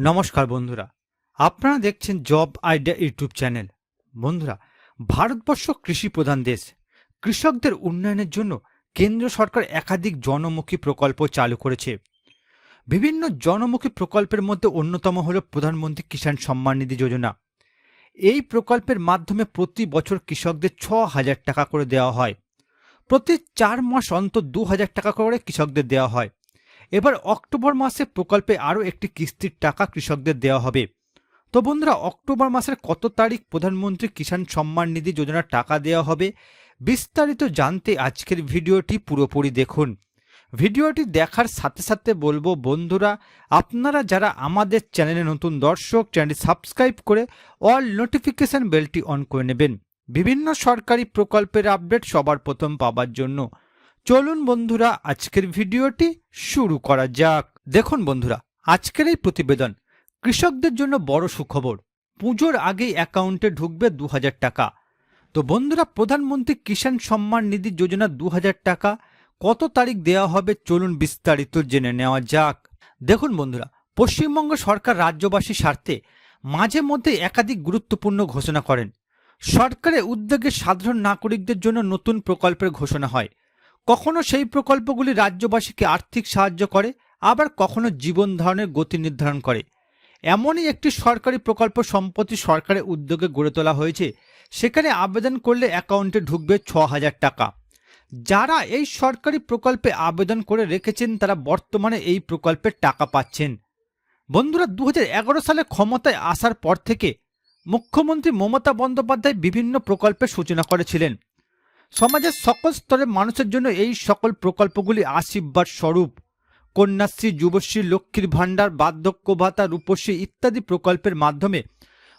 নমস্কার বন্ধুরা, আপনারা দেখছেন জব আইডিয়া ইউটিউব চ্যানেল। বন্ধুরা, ভারতবর্ষ কৃষি প্রধান দেশ। কৃষকদের উন্নয়নের জন্য কেন্দ্র সরকার একাধিক জনমুখী প্রকল্প চালু করেছে। বিভিন্ন জনমুখী প্রকল্পের মধ্যে অন্যতম হল প্রধানমন্ত্রী কিষাণ সম্মান নিধি যোজনা। এই প্রকল্পের মাধ্যমে প্রতি বছর কৃষকদের ছ হাজার টাকা করে দেওয়া হয়। প্রতি চার মাস অন্তর দু হাজার টাকা করে কৃষকদের দেওয়া হয়। এবার অক্টোবর মাসে প্রকল্পে আরও একটি কিস্তির টাকা কৃষকদের দেওয়া হবে। তো বন্ধুরা, অক্টোবর মাসের কত তারিখ প্রধানমন্ত্রী কিষাণ সম্মান নিধি যোজনার টাকা দেওয়া হবে, বিস্তারিত জানতে আজকের ভিডিওটি পুরোপুরি দেখুন। ভিডিওটি দেখার সাথে সাথে বলব, বন্ধুরা, আপনারা যারা আমাদের চ্যানেলে নতুন দর্শক, চ্যানেলটি সাবস্ক্রাইব করে অল নোটিফিকেশন বেলটি অন করে নেবেন। বিভিন্ন সরকারি প্রকল্পের আপডেট সবার প্রথম পাবার জন্য। চলুন বন্ধুরা, আজকের ভিডিওটি শুরু করা যাক। দেখুন বন্ধুরা, আজকের এই প্রতিবেদন কৃষকদের জন্য বড় সুখবর। পুজোর আগেই অ্যাকাউন্টে ঢুকবে দু হাজার টাকা। তো বন্ধুরা, প্রধানমন্ত্রী কিষাণ সম্মান নিধি যোজনা দু হাজার টাকা, কত তারিখ দেওয়া হবে চলুন বিস্তারিত জেনে নেওয়া যাক। দেখুন বন্ধুরা, পশ্চিমবঙ্গ সরকার রাজ্যবাসীর স্বার্থে মাঝে মধ্যে একাধিক গুরুত্বপূর্ণ ঘোষণা করেন। সরকারের উদ্যোগে সাধারণ নাগরিকদের জন্য নতুন প্রকল্পের ঘোষণা হয়। কখনো সেই প্রকল্পগুলি রাজ্যবাসীকে আর্থিক সাহায্য করে, আবার কখনো জীবন ধারণের গতি নির্ধারণ করে। এমনই একটি সরকারি প্রকল্প সম্পত্তি সরকারের উদ্যোগে গড়ে তোলা হয়েছে। সেখানে আবেদন করলে অ্যাকাউন্টে ঢুকবে ছ হাজার টাকা। যারা এই সরকারি প্রকল্পে আবেদন করে রেখেছেন, তারা বর্তমানে এই প্রকল্পের টাকা পাচ্ছেন। বন্ধুরা দু হাজার এগারো সালে ক্ষমতায় আসার পর থেকে মুখ্যমন্ত্রী মমতা বন্দ্যোপাধ্যায় বিভিন্ন প্রকল্পের সূচনা করেছিলেন। সমাজের সকল স্তরের মানুষের জন্য এই সকল প্রকল্পগুলি আশীর্বাদ স্বরূপ। কন্যাশ্রী, যুবশ্রী, লক্ষ্মীর ভাণ্ডার, বার্ধক্য ভাতা, রূপশ্রী ইত্যাদি প্রকল্পের মাধ্যমে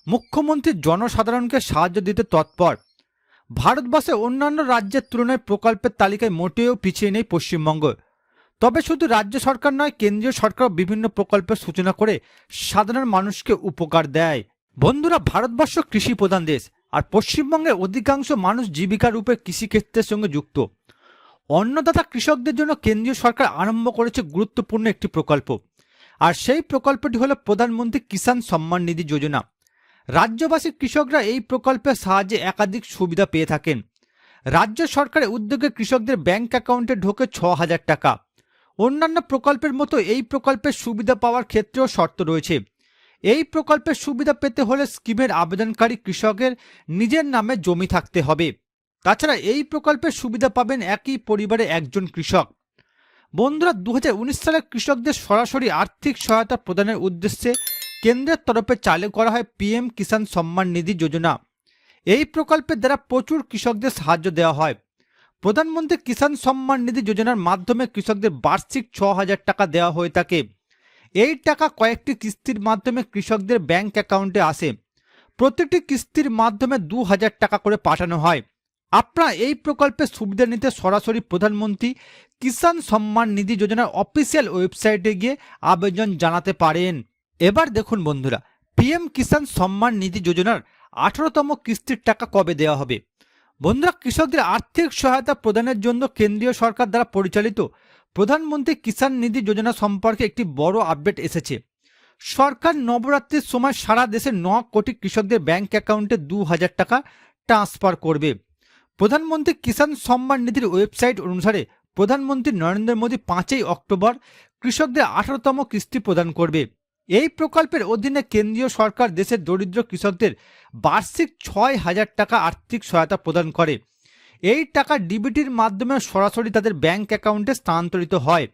মুখ্যমন্ত্রী জনসাধারণকে সাহায্য দিতে তৎপর। ভারতবর্ষে অন্যান্য রাজ্যের তুলনায় প্রকল্পের তালিকায় মোটেও পিছিয়ে নেই পশ্চিমবঙ্গ। তবে শুধু রাজ্য সরকার নয়, কেন্দ্রীয় সরকার বিভিন্ন প্রকল্পের সূচনা করে সাধারণ মানুষকে উপকার দেয়। বন্ধুরা, ভারতবর্ষ কৃষি প্রধান দেশ। আর পশ্চিমবঙ্গের অধিকাংশ মানুষ জীবিকা রূপে কৃষিক্ষেত্রের সঙ্গে যুক্ত। অন্নদাতা কৃষকদের জন্য কেন্দ্রীয় সরকার আরম্ভ করেছে গুরুত্বপূর্ণ একটি প্রকল্প। আর সেই প্রকল্পটি হলো প্রধানমন্ত্রী কিষাণ সম্মান নিধি যোজনা। রাজ্যবাসীর কৃষকরা এই প্রকল্পের সাহায্যে একাধিক সুবিধা পেয়ে থাকেন। রাজ্য সরকারের উদ্যোগে কৃষকদের ব্যাংক অ্যাকাউন্টে ঢোকে ছ হাজার টাকা। অন্যান্য প্রকল্পের মতো এই প্রকল্পের সুবিধা পাওয়ার ক্ষেত্রেও শর্ত রয়েছে। এই প্রকল্পের সুবিধা পেতে হলে স্কিমের আবেদনকারী কৃষকের নিজের নামে জমি থাকতে হবে। তাছাড়া এই প্রকল্পের সুবিধা পাবেন একই পরিবারে একজন কৃষক। বন্ধুরা দু হাজার উনিশ সালে কৃষকদের সরাসরি আর্থিক সহায়তা প্রদানের উদ্দেশ্যে কেন্দ্রের তরফে চালু করা হয় পিএম কিষাণ সম্মান নিধি যোজনা। এই প্রকল্পের দ্বারা প্রচুর কৃষকদের সাহায্য দেওয়া হয়। প্রধানমন্ত্রী কিষাণ সম্মান নিধি যোজনার মাধ্যমে কৃষকদের বার্ষিক ছ হাজার টাকা দেওয়া হয়ে থাকে। এই টাকা কয়েকটি কিস্তির মাধ্যমে কৃষকদের ব্যাংক অ্যাকাউন্টে আসে। প্রত্যেকটি কিস্তির মাধ্যমে দু হাজার টাকা করে পাঠানো হয়। আপনারা এই প্রকল্পের সুবিধা নিতে সরাসরি প্রধানমন্ত্রী কিষাণ সম্মান নিধি যোজনার অফিসিয়াল ওয়েবসাইটে গিয়ে আবেদন জানাতে পারেন। এবার দেখুন বন্ধুরা, পিএম কিষাণ সম্মান নিধি যোজনার আঠারোতম কিস্তির টাকা কবে দেওয়া হবে? বন্ধুরা, কৃষকদের আর্থিক সহায়তা প্রদানের জন্য কেন্দ্রীয় সরকার দ্বারা পরিচালিত প্রধানমন্ত্রী কিষাণ নিধি যোজনা সম্পর্কে একটি বড় আপডেট এসেছে। সরকার নবরাত্রির সময় সারা দেশে ন কোটি কৃষকদের ব্যাংক অ্যাকাউন্টে দু হাজার টাকা ট্রান্সফার করবে। প্রধানমন্ত্রী কিষাণ সম্মান নিধির ওয়েবসাইট অনুসারে প্রধানমন্ত্রী নরেন্দ্র মোদী পাঁচই অক্টোবর কৃষকদের আঠারোতম কিস্তি প্রদান করবে। এই প্রকল্পের অধীনে কেন্দ্রীয় সরকার দেশের দরিদ্র কৃষকদের বার্ষিক ছয় হাজার টাকা আর্থিক সহায়তা প্রদান করে। এই টাকা ডিবিটির মাধ্যমে সরাসরি তাদের ব্যাংক অ্যাকাউন্টে স্থানান্তরিত হয়।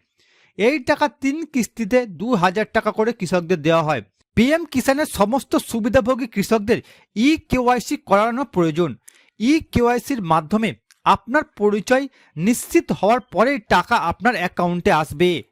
এই টাকা তিন কিস্তিতে দু হাজার টাকা করে কৃষকদের দেওয়া হয়। পিএম কিষানের সমস্ত সুবিধাভোগী কৃষকদের ই কেওয়াইসি করানো প্রয়োজন। ই কেওয়াইসির মাধ্যমে আপনার পরিচয় নিশ্চিত হওয়ার পরেই টাকা আপনার অ্যাকাউন্টে আসবে।